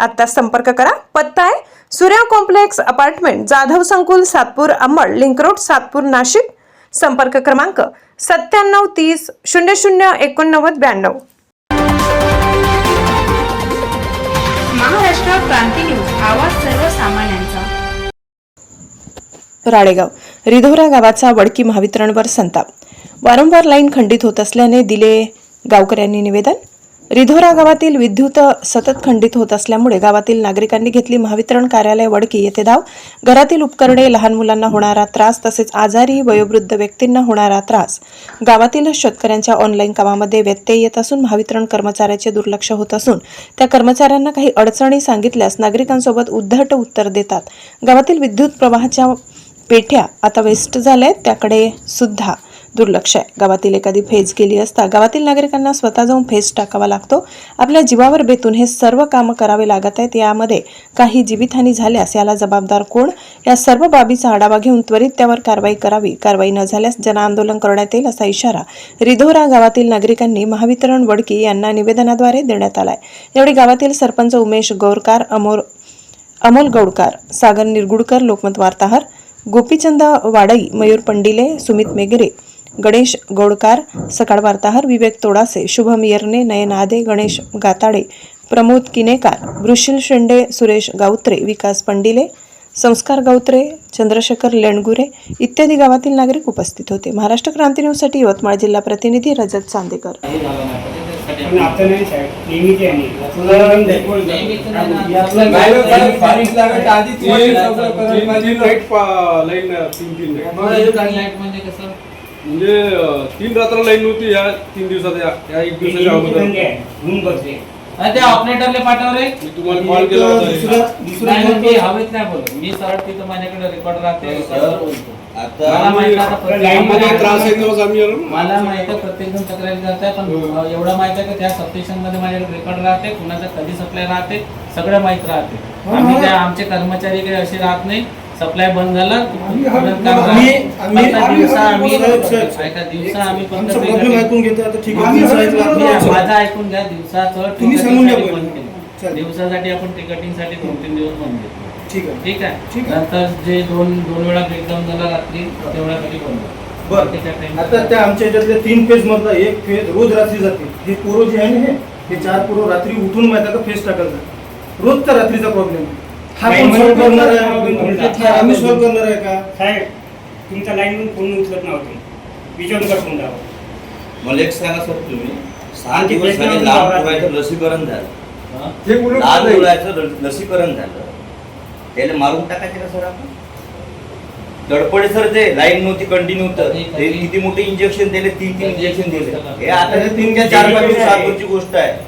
आत्ता संपर्क करा. पत्ता आहे सूर्या कॉम्प्लेक्स अपार्टमेंट जाधव संकुल सातपूर अंबड लिंक रोड सातपूर नाशिक. संपर्क क्रमांक सत्त्याण्णव तीस शून्य शून्य एकोणनव्वद ब्याण्णव. महाराष्ट्र क्रांती न्यूज आवाज सर्वसामान्यांचा. राळेगाव रिधोरा गावाचा वडकी महावितरणवर संताप. वारंवार लाईन खंडित होत असल्याने दिले गावकऱ्यांनी निवेदन? रिधोरा गावातील विद्युत सतत खंडित होत असल्यामुळे गावातील नागरिकांनी घेतली महावितरण कार्यालय वडकी येथे धाव. घरातील उपकरणे लहान मुलांना होणारा त्रास तसेच आजारी वयोवृद्ध व्यक्तींना होणारा त्रास. गावातील शेतकऱ्यांच्या ऑनलाईन कामामध्ये व्यत्यय येत असून महावितरण कर्मचाऱ्याचे दुर्लक्ष होत असून त्या कर्मचाऱ्यांना काही अडचणी सांगितल्यास नागरिकांसोबत उद्धट उत्तर देतात. गावातील विद्युत प्रवाहाच्या पेठ्या आता वेस्ट झाल्या आहेत त्याकडे सुद्धा दुर्लक्ष आहे. गावातील एखादी फेज गेली असता गावातील नागरिकांना स्वतः जाऊन फेज टाकावा लागतो. आपल्या जीवावर बेतून हे सर्व कामं करावे लागत आहेत. यामध्ये काही जीवितहानी झाल्यास याला जबाबदार कोण? या सर्व बाबीचा आढावा घेऊन त्वरित त्यावर कारवाई करावी. कारवाई न झाल्यास जनआंदोलन करण्यात येईल असा इशारा रिधोरा गावातील नागरिकांनी महावितरण वडकी यांना निवेदनाद्वारे देण्यात आलाय. यावेळी गावातील सरपंच उमेश गौरकार अमोर अमोल गौडकार सागर निरगुडकर लोकमत वार्ताहर गोपीचंद वाडई मयूर पंडिले सुमित मेगरे गणेश गौडकार सकाळ वार्ताहर विवेक तोडासे शुभम येरणे नयन आदे गणेश गाताडे प्रमोद किनेकार वृषिल शेंडे सुरेश गावत्रे विकास पंडिले संस्कार गावत्रे चंद्रशेखर लेणगुरे इत्यादी गावातील नागरिक उपस्थित होते. महाराष्ट्र क्रांती न्यूजसाठी यवतमाळ जिल्हा प्रतिनिधी रजत चांदेकर. हे म्हणजे तीन रात्र लाईन नव्हती या तीन दिवसात या या एक दिवसाच्या अगोदर. बंदी आहे. म्हणून बसले. अरे ते ऑपरेटरले पाठव रे मी तुम्हाला कॉल केला होता नाही नाही, मी हवेत नाही बोलत. मी सरळ तिथं माझ्याकडे रेकॉर्ड राहते. सरळ बोलतो. मला माहिती आहे आता प्रत्येक- लाईन मध्ये आम्हाला त्रास आहे तेव्हाच आम्ही आलो ना. मला माहिती आहे प्रत्येक जण तक्रारी करताय पण हो. एवढं माहिती आहे की त्या सबस्टेशनमध्ये माझ्याकडे रेकॉर्ड राहते कुणाचा कधी सप्लाय राहते सगळं माहीत राहते. आम्ही त्या आमचे कर्मचारी काही असे राहत नाही. सप्लाय बंद झाला घेतो आहे माझं ऐकून घ्या दिवसाचं. बंद. दिवसासाठी आपण टिकटिंगसाठी दोन तीन दिवस बंद केलं. ठीक आहे. आहे? आहे. नंतर जे दोन दोन वेळा ब्रेकडाऊन झाला रात्री तेवढ्यासाठी बंद. केलं. बरं आता त्या आमच्या याच्यातल्या तीन फेज मधला एक फेज रोज रात्री जाते. हे पोरं जे आहे ना हे चार पोरं रात्री उठून माहिती का फेज टाकायला जातात. रोजचा रात्रीचा प्रॉब्लेम हा नाही, कोण म्हणून सॉल्व्ह करणार problem आहे होता. हा आम्ही सॉल्व्ह करणार आहे का? साहेब तुमचा लाईन फोन उचलत नव्हते विचारून का फोन द्यावा मला एक सांगा सर तुम्ही. सहा दिवस झाले. लसीकरण झालं. हा? ल- लसीकरण झालं. त्याला मारून टाकायचे का सर आपण? गडपडे सर ते लाईन नव्हती कंटिन्यू होतं. कधी- ते कधी- किती मोठे इंजेक्शन दिले तीन तीन इंजेक्शन दिले. हे आता हे तीन ते चार पाच सात वर्षची गोष्ट आहे.